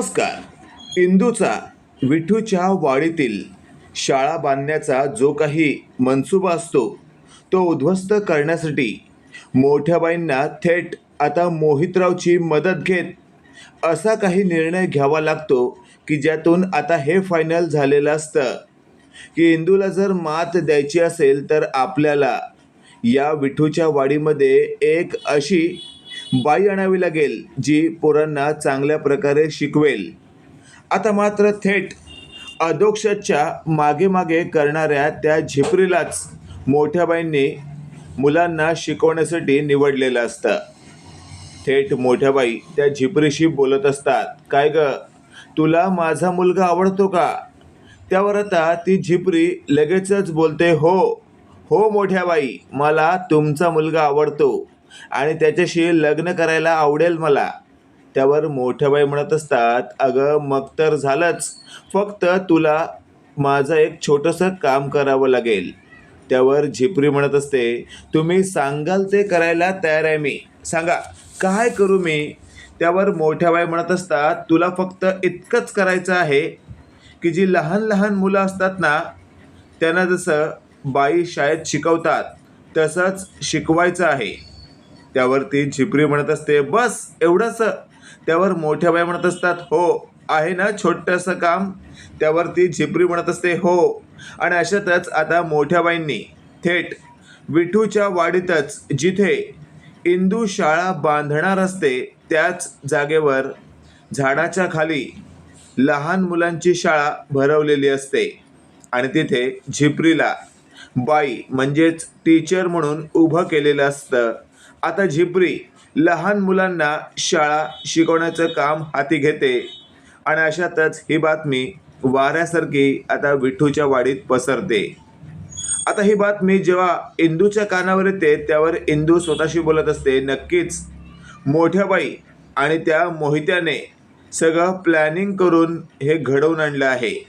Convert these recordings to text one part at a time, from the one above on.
नमस्कार. इंदूचा विठूच्या वाडीतील शाळा बांधण्याचा जो काही मनसुबा असतो तो उद्ध्वस्त करण्यासाठी मोठ्याबाईंना थेट आता मोहितरावची मदत घेत असा काही निर्णय घ्यावा लागतो की ज्यातून आता हे फायनल झालेलं असतं. की इंदूला जर मात द्यायची असेल तर आपल्याला या विठूच्या वाडीमध्ये एक अशी बाई आणावी लागेल जी पोरांना चांगल्या प्रकारे शिकवेल. आता मात्र थेट अधोक्षच्या मागे मागे करणाऱ्या त्या झिपरीलाच मोठ्या बाईंनी मुलांना शिकवण्यासाठी निवडलेलं असतं. थेट मोठ्या बाई त्या झिपरीशी बोलत असतात. काय ग तुला माझा मुलगा आवडतो का? त्यावर आता ती झिपरी लगेचच बोलते हो हो मोठ्या बाई मला तुमचा मुलगा आवडतो. आणि त्याच्याशी लग्न करायला आवडेल मला. त्यावर मोठ्याबाई म्हणत असतात अगं मग तर झालंच. फक्त तुला माझं एक छोटंसं काम करावं लागेल. त्यावर झिपरी म्हणत असते तुम्ही सांगाल ते करायला तयार आहे मी. सांगा काय करू मी? त्यावर मोठ्याबाई म्हणत असतात तुला फक्त इतकंच करायचं आहे की जी लहान लहान मुलं असतात ना त्यांना जसं बाई शाळेत शिकवतात तसंच शिकवायचं आहे. त्यावर तीन झिपरी म्हणत असते. बस एवढंच त्यावर मोठ्या बाई म्हणत असतात हो आहे ना छोटंसं काम? त्यावर ती झिपरी म्हणत असते हो. आणि अशातच आता मोठ्या बाईंनी थेट विठूच्या वाडीतच जिथे इंदू शाळा बांधणार असते त्याच जागेवर झाडाच्या खाली लहान मुलांची शाळा भरवलेली असते. आणि तिथे झिपरीला बाई म्हणजेच टीचर म्हणून उभं केलेलं असतं. आता झिपरी लहान मुलांना शाळा शिकवण्याचं काम हाती घेते. आणि अशातच ही बातमी वाऱ्यासारखी आता विठूच्या वाडीत पसरते. आता ही बातमी जेव्हा इंदूच्या कानावर येते त्यावर इंदू स्वतःशी बोलत असते नक्कीच. मोठ्या बाई आणि त्या मोहित्याने सगळं प्लॅनिंग करून हे घडवून आणलं आहे.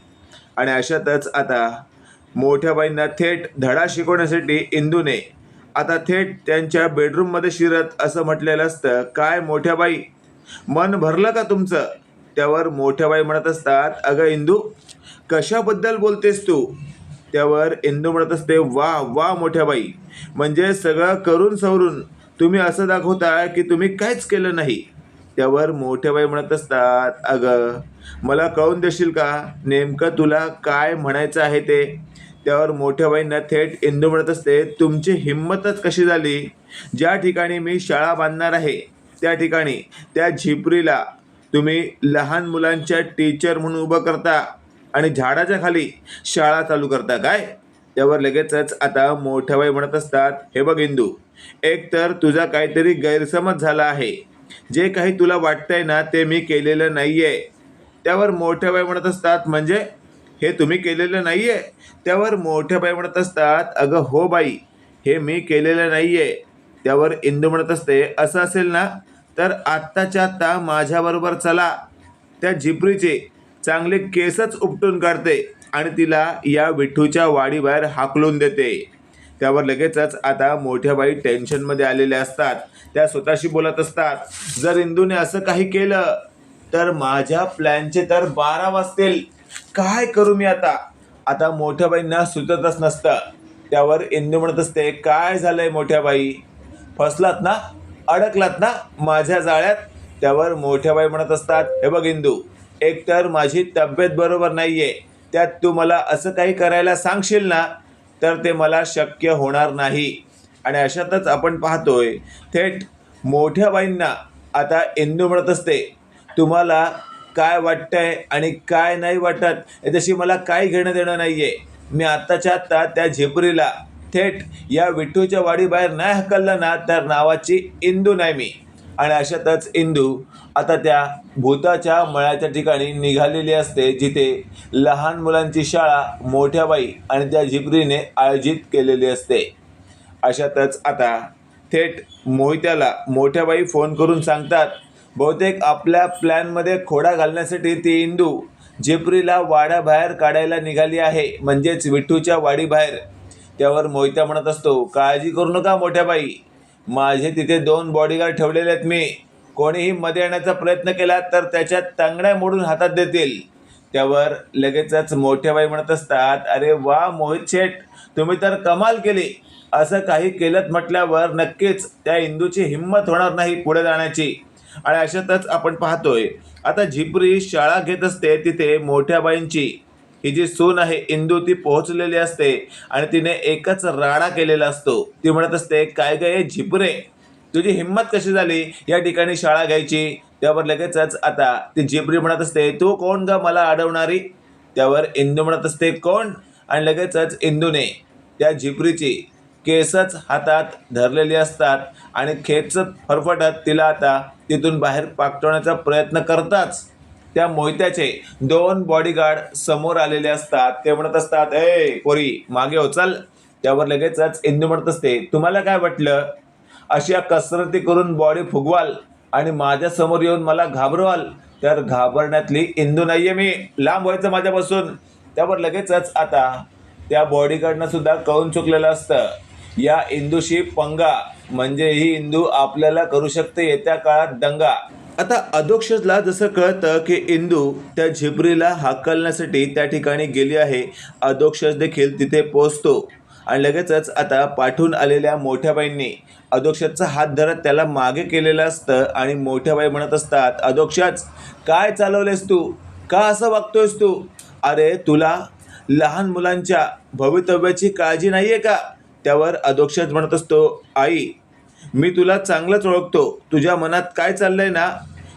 आणि अशातच आता मोठ्या बाईंना थेट धडा शिकवण्यासाठी इंदूने आता थेट त्यांच्या बेडरूममध्ये शिरत असं म्हटलेलं असतं काय मोठ्या बाई? मन भरलं का तुमचं? त्यावर मोठ्या बाई म्हणत असतात अगं इंदू कशाबद्दल बोलतेस तू? त्यावर इंदू म्हणत असते वा वा मोठ्या बाई म्हणजे सगळं करून सवरून तुम्ही असं दाखवता की तुम्ही काहीच केलं नाही. त्यावर मोठ्या बाई म्हणत असतात अगं मला कळून देशील का? नेमकं तुला काय म्हणायचं आहे ते? त्यावर मोठ्या बाईंना थेट इंदू म्हणत असते तुमची हिंमतच कशी झाली? ज्या ठिकाणी मी शाळा बांधणार आहे त्या ठिकाणी त्या झिपरीला तुम्ही लहान मुलांच्या टीचर म्हणून उभं करता आणि झाडाच्या खाली शाळा चालू करता काय? त्यावर लगेचच आता मोठ्या बाई म्हणत असतात हे बघ इंदू एक तर तुझा काहीतरी गैरसमज झाला आहे. जे काही तुला वाटतंय ना ते मी केलेलं नाही आहे त्यावर मोठ्या बाई म्हणत असतात म्हणजे? हे तुम्ही केलेलं नाही आहे त्यावर मोठ्या बाई म्हणत असतात अगं हो बाई हे मी केलेलं नाही आहे त्यावर इंदू म्हणत असते असं असेल ना? तर आत्ताच्या आत्ता माझ्याबरोबर चला. त्या झिपरीचे चांगले केसच उपटून काढते आणि तिला या विठूच्या वाडीबाहेर हाकलून देते. त्यावर लगेचच आता मोठ्या बाई टेन्शनमध्ये आलेल्या असतात. त्या स्वतःशी बोलत असतात जर इंदूने असं काही केलं तर माझ्या प्लॅनचे तर बारा वाजतील. काय करू मी आता? आता मोठ्या बाईंना सुचतच नसतं. त्यावर इंदू म्हणत असते काय झालंय मोठ्या बाई फसलात ना? अडकलात ना? माझ्या जाळ्यात? त्यावर मोठ्या बाई म्हणत असतात हे बघ इंदू एकतर माझी तब्येत बरोबर नाही आहे त्यात तू मला असं काही करायला सांगशील ना तर ते मला शक्य होणार नाही. आणि अशातच आपण पाहतोय थेट मोठ्या बाईंना आता इंदू म्हणत असते तुम्हाला काय वाटतंय आणि काय नाही वाटत याच्याशी मला काही घेणं देणं नाही आहे मी आत्ताच्या आत्ता त्या झेपरीला थेट या विठ्ठूच्या वाडीबाहेर नाही हकललं ना तर नावाची इंदू नाही मी. आणि अशातच इंदू आता त्या भूताच्या मळ्याच्या ठिकाणी निघालेली असते जिथे लहान मुलांची शाळा मोठ्या बाई आणि त्या झिपरीने आयोजित केलेली असते. अशातच आता थेट मोहित्याला मोठ्या बाई फोन करून सांगतात बहुतेक आपल्या प्लॅनमध्ये खोडा घालण्यासाठी ती इंदू झिपरीला वाड्याबाहेर काढायला निघाली आहे. म्हणजेच विठ्ठूच्या वाडीबाहेर त्यावर मोहित्या म्हणत असतो काळजी करू नका मोठ्या बाई. माझे तिथे दोन बॉडीगार्ड ठेवलेले आहेत मी. कोणीही मध्ये येण्याचा प्रयत्न केला तर त्याच्या तांगड्या मोडून हातात देतील. त्यावर लगेचच मोठ्या बाई म्हणत असतात अरे वा मोहित शेठ तुम्ही तर कमाल केली. असं काही केलं म्हटल्यावर नक्कीच त्या इंदूची हिंमत होणार नाही पुढे जाण्याची. आणि अशातच आपण पाहतोय आता झिपरी शाळा घेत असते तिथे मोठ्या बाईंची ही जी सून आहे इंदू ती पोहोचलेली असते आणि तिने एकच राडा केलेला असतो. ती म्हणत असते काय गे झिपरे तुझी हिंमत कशी झाली? या ठिकाणी शाळा घ्यायची. त्यावर लगेचच आता ती झिपरी म्हणत असते तू कोण ग मला अडवणारी? त्यावर इंदू म्हणत असते कोण? आणि लगेचच इंदूने त्या झिपरीची केसच हातात धरलेली असतात आणि खेचत फरफटत तिला आता तिथून बाहेर पाठवण्याचा प्रयत्न करताच. त्या मोहित्याचे दोन बॉडीगार्ड समोर आलेले असतात. ते म्हणत असतात ए पोरी मागे हो चल. त्यावर लगेचच इंदू म्हणत असते तुम्हाला काय वाटलं? अशा कसरती करून बॉडी फुगवाल आणि माझ्यासमोर येऊन मला घाबरवाल. तर घाबरण्यातली इंदू नाही आहे मी. लांब व्हायचं माझ्यापासून. त्यावर लगेचच आता त्या बॉडीगार्डनं सुद्धा कळून चुकलेलं असतं. या इंदूशी पंगा म्हणजे ही इंदू आपल्याला करू शकते येत्या काळात दंगा. आता अधोक्षजला जसं कळतं की इंदू त्या झिपरीला हाकलण्यासाठी त्या ठिकाणी गेली आहे अधोक्षज देखील तिथे पोचतो आणि लगेचच आता पाठवून आलेल्या मोठ्या बाईंनी अधोक्षजचा हात धरत त्याला मागे केलेलं असतं आणि मोठ्या बाई म्हणत असतात अधोक्षज काय चालवलेस तू? का असं वागतोयस तू? अरे तुला लहान मुलांच्या भवितव्याची काळजी नाही आहे का? त्यावर अधोक्षज म्हणत असतो आई मी तुला चांगलंच ओळखतो. तुझ्या मनात काय चाललंय ना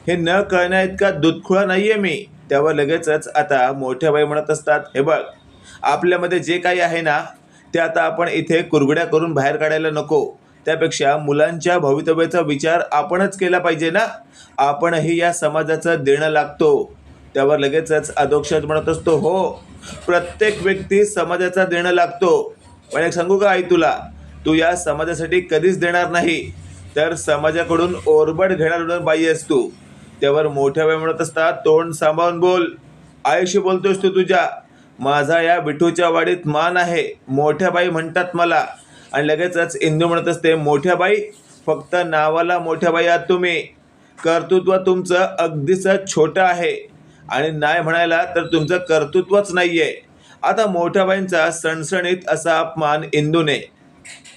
हे न कळण्या इतका दुधखुळा नाहीये मी. त्यावर लगेचच आता मोठ्या बाई म्हणत असतात हे बघ आपल्यामध्ये जे काही आहे ना ते आता आपण इथे कुरगड्या करून बाहेर काढायला नको. त्यापेक्षा मुलांच्या भवितव्याचा विचार आपणच केला पाहिजे ना. आपणही या समाजाचं देणं लागतो. त्यावर लगेचच अधोक्षज म्हणत असतो हो प्रत्येक व्यक्ती समाजाचा देणं लागतो. पण एक सांगू का आई तुला? तू या समाजासाठी कधीच देणार नाही. तर समाजाकडून ओरबड घेणार बाई आहेस तू. त्यावर मोठ्या वेळ म्हणत असतात तोंड सांभाळून बोल. आयुष्य बोलतोस तू तुझ्या. माझा या बिठूच्या वाडीत मान आहे. मोठ्या बाई म्हणतात मला. आणि लगेचच इंदू म्हणत असते मोठ्या बाई फक्त नावाला मोठ्या बाई आहात तुम्ही. कर्तृत्व तुमचं अगदीच छोटं आहे. आणि नाही म्हणायला तर तुमचं कर्तृत्वच नाही आहे आता मोठ्याबाईंचा सणसणीत असा अपमान इंदूने.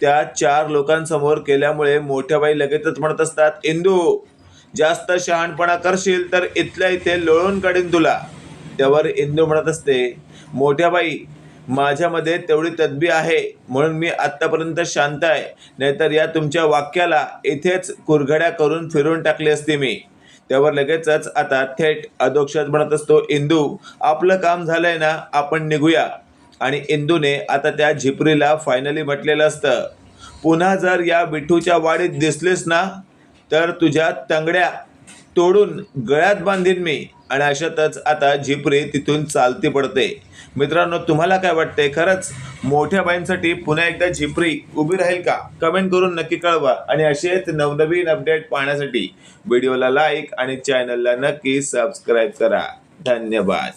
त्या चार लोकांसमोर केल्यामुळे मोठ्याबाई लगेचच म्हणत असतात इंदू जास्त शहाणपणा करशील तर इथल्या इथे लोळून काढीन तुला. त्यावर इंदू म्हणत असते मोठ्याबाई माझ्यामध्ये तेवढी तदबी आहे म्हणून मी आत्तापर्यंत शांत आहे. नाहीतर या तुमच्या वाक्याला इथेच कुरघड्या करून फिरून टाकली असती मी. त्यावर लगेचच आता थेट अधोक्षज म्हणत असतो इंदू आपलं काम झालंय ना आपण निघूया. आणि इंदूने आता त्या झिपरीला फायनली म्हटलेलं असतं पुन्हा जर या विठूच्या वाडीत दिसलेस ना तर तुझ्या तंगड्या तोडून गळ्यात बांधीन मी. आणि अशातच आता झिपरी तिथून चालती पडते. मित्रांनो तुम्हाला काय वाटतंय? खरंच मोठ्या बाईंसाठी पुन्हा एकदा झिपरी उभी राहील का? कमेंट करून नक्की कळवा. आणि असेच नवनवीन अपडेट पाहण्यासाठी व्हिडिओला लाईक आणि चॅनलला नक्की सबस्क्राईब करा. धन्यवाद.